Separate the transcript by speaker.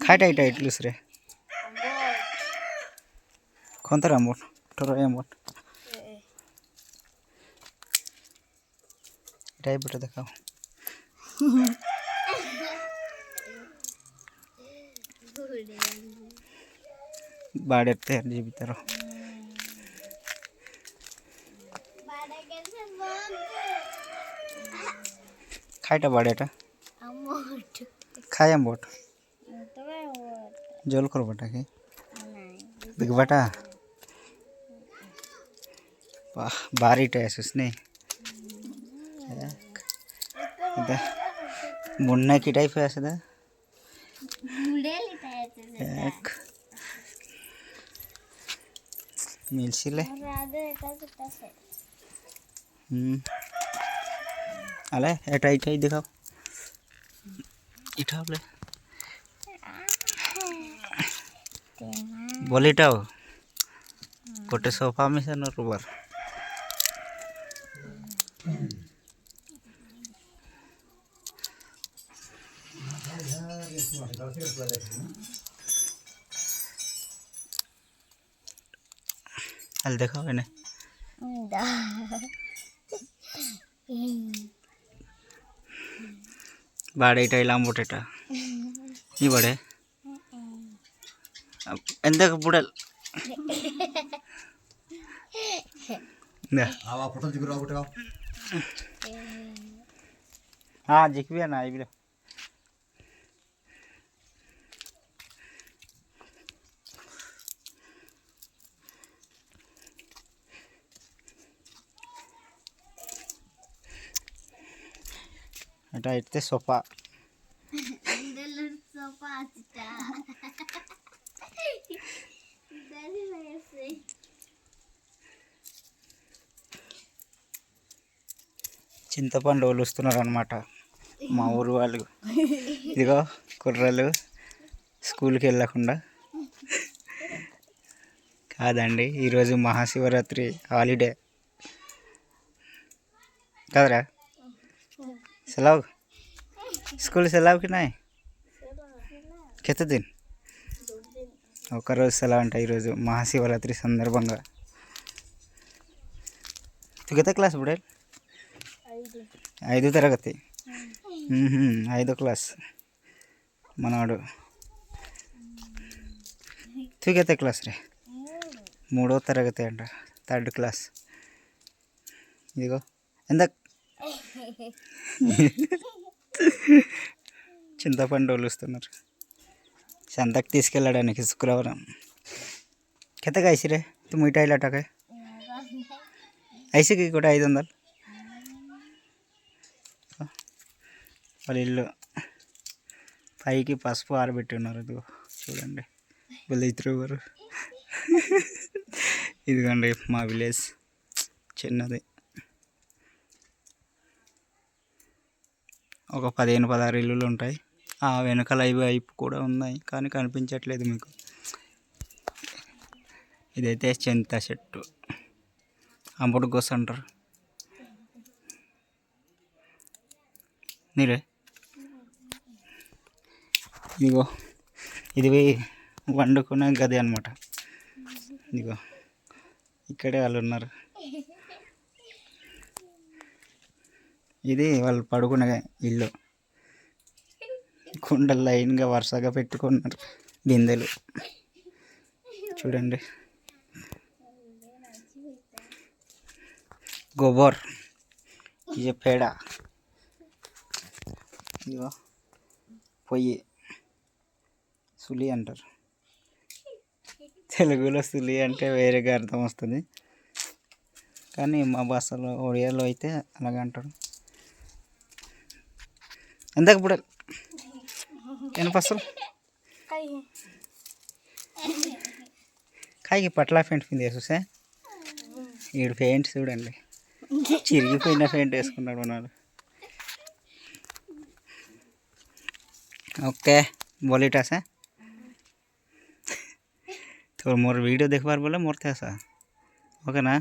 Speaker 1: ખાઈ ટાઈટ એટલું રે ખોંતર આંબોટ ઠોરો આંબોટ ટાઈપ બેટો દેખાવ બાડેર તેર જેવી તારો ખાઈટા બાડેટા খাই আম বট জল করবাটা কি দেখবাটা বাহ বাড়িটা আসিস নে মুন্না কি টাইপে আছে দা এক মিলছিলে হুম আলে এটা এটাই দেখাও इटा बोले बोले इटा वो कोटे सोफा में से देखा বাড়ে এটা এলাম
Speaker 2: এটা നീ പാടേ എന്തൊക്കെ പൂടൽ?
Speaker 1: ആ ജിക്കിബിയാണ് ആ ഇവിടെ এটা এতে সোফা చింతపండు వాళ్ళు వస్తున్నారు అనమాట మా ఊరు వాళ్ళు ఇదిగో కుర్రలు స్కూల్కి వెళ్ళకుండా కాదండి ఈరోజు మహాశివరాత్రి హాలిడే కదరా సెలవు స్కూల్ సెలవుకి నాయ్ కెత్త దిన్ ఒకరోజు సెలవు అంట ఈరోజు మహాశివరాత్రి సందర్భంగా తుగత క్లాస్ బుడే ఐదో తరగతి ఐదో క్లాస్ మనవాడు తుగత క్లాస్ రే మూడో తరగతి అంట థర్డ్ క్లాస్ ఇదిగో ఎంత చింతపండు వలుస్తున్నారు సంతకు తీసుకెళ్ళడానికి శుక్రవారం. కెత్తగా ఐసిరే తు మిఠాయిలు అటాక ఐసికి కూడా ఐదు వందలు. వాళ్ళ ఇల్లు. పైకి పసుపు ఆరబెట్టి ఉన్నారు ఇదిగో చూడండి. వీళ్ళు గారు ఇదిగోండి మా విలేజ్. చిన్నది. ఒక పదిహేను పదహారు ఇల్లులు ఉంటాయి. ఆ వెనకాల ఇవి వైపు కూడా ఉన్నాయి కానీ కనిపించట్లేదు మీకు. ఇదైతే చింత చెట్టు. అంబుడు గోస్ అంటారు. నీరే. ఇదిగో ఇది వండుకునే గది అనమాట ఇదిగో ఇక్కడే వాళ్ళు ఉన్నారు. ఇది వాళ్ళు పడుకునే ఇల్లు. కుండలు లైన్గా వరుసగా పెట్టుకున్నారు బిందెలు. చూడండి. గోబర్. ఇది పేడ. ఇదిగో. పొయ్యి. సులి అంటారు. తెలుగులో సులి అంటే వేరేగా అర్థం వస్తుంది. కానీ మా భాషలో ఒడియాలో అయితే అలాగ అంటారు. ఎంతకు ఇప్పుడు ఎన్ని పసలు కాయకి పట్ల పెయింట్ కింద చూసే ఈడు పెయింట్ చూడండి చిరిగిపోయిన పెయింట్ వేసుకున్నాడు మనాడు ओके बोलीटा से तो मोर वीडियो देखबार बोले मोर थे ऐसा ओके ना